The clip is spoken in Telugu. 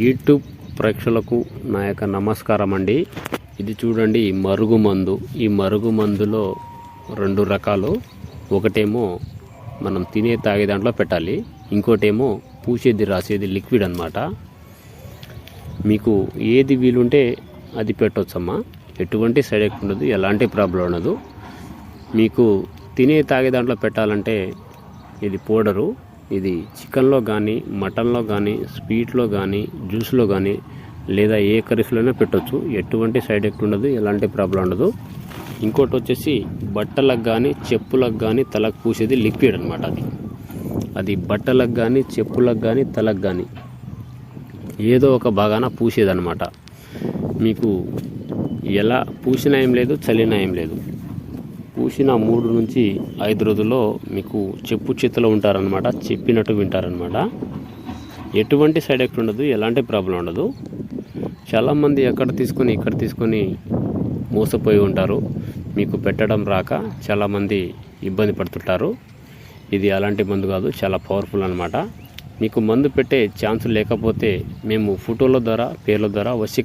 యూట్యూబ్ ప్రేక్షకులకు నా యొక్క నమస్కారం అండి ఇది చూడండి మరుగు మందు. ఈ మరుగు మందులో రెండు రకాలు. ఒకటేమో మనం తినే తాగే దాంట్లో పెట్టాలి. ఇంకోటేమో పూసేది రాసేది లిక్విడ్ అన్నమాట. మీకు ఏది వీలుంటే అది పెట్టవచ్చమ్మా ఎటువంటి సైడ్ ఎఫెక్ట్ ఉండదు ఎలాంటి ప్రాబ్లం ఉండదు. మీకు తినే తాగే దాంట్లో పెట్టాలంటే ఇది పౌడరు. ఇది చికెన్లో కానీ మటన్లో కానీ స్వీట్లో కానీ జ్యూస్లో కానీ లేదా ఏ కర్రీస్లోనే పెట్టొచ్చు. ఎటువంటి సైడ్ ఎఫెక్ట్ ఉండదు ఎలాంటి ప్రాబ్లం ఉండదు. ఇంకోటి వచ్చేసి బట్టలకు కానీ చెప్పులకు కానీ తలకు పూసేది లిక్విడ్ అనమాట అది. అది బట్టలకు కానీ చెప్పులకు కానీ తలకు కానీ ఏదో ఒక భాగాన పూసేదనమాట మీకు ఎలా పూసినా ఏం లేదు చలినా ఏం లేదు. పూసిన మూడు నుంచి ఐదు రోజుల్లో మీకు చెప్పు చేతిలో ఉంటారనమాట చెప్పినట్టు వింటారనమాట ఎటువంటి సైడ్ ఎఫెక్ట్ ఉండదు ఎలాంటి ప్రాబ్లం ఉండదు. చాలామంది ఎక్కడ తీసుకొని ఇక్కడ తీసుకొని మోసపోయి ఉంటారు. మీకు పెట్టడం రాక చాలామంది ఇబ్బంది పడుతుంటారు. ఇది అలాంటి మందు కాదు చాలా పవర్ఫుల్ అనమాట మీకు మందు పెట్టే ఛాన్స్ లేకపోతే మేము ఫోటోల ద్వారా పేర్ల ద్వారా వచ్చి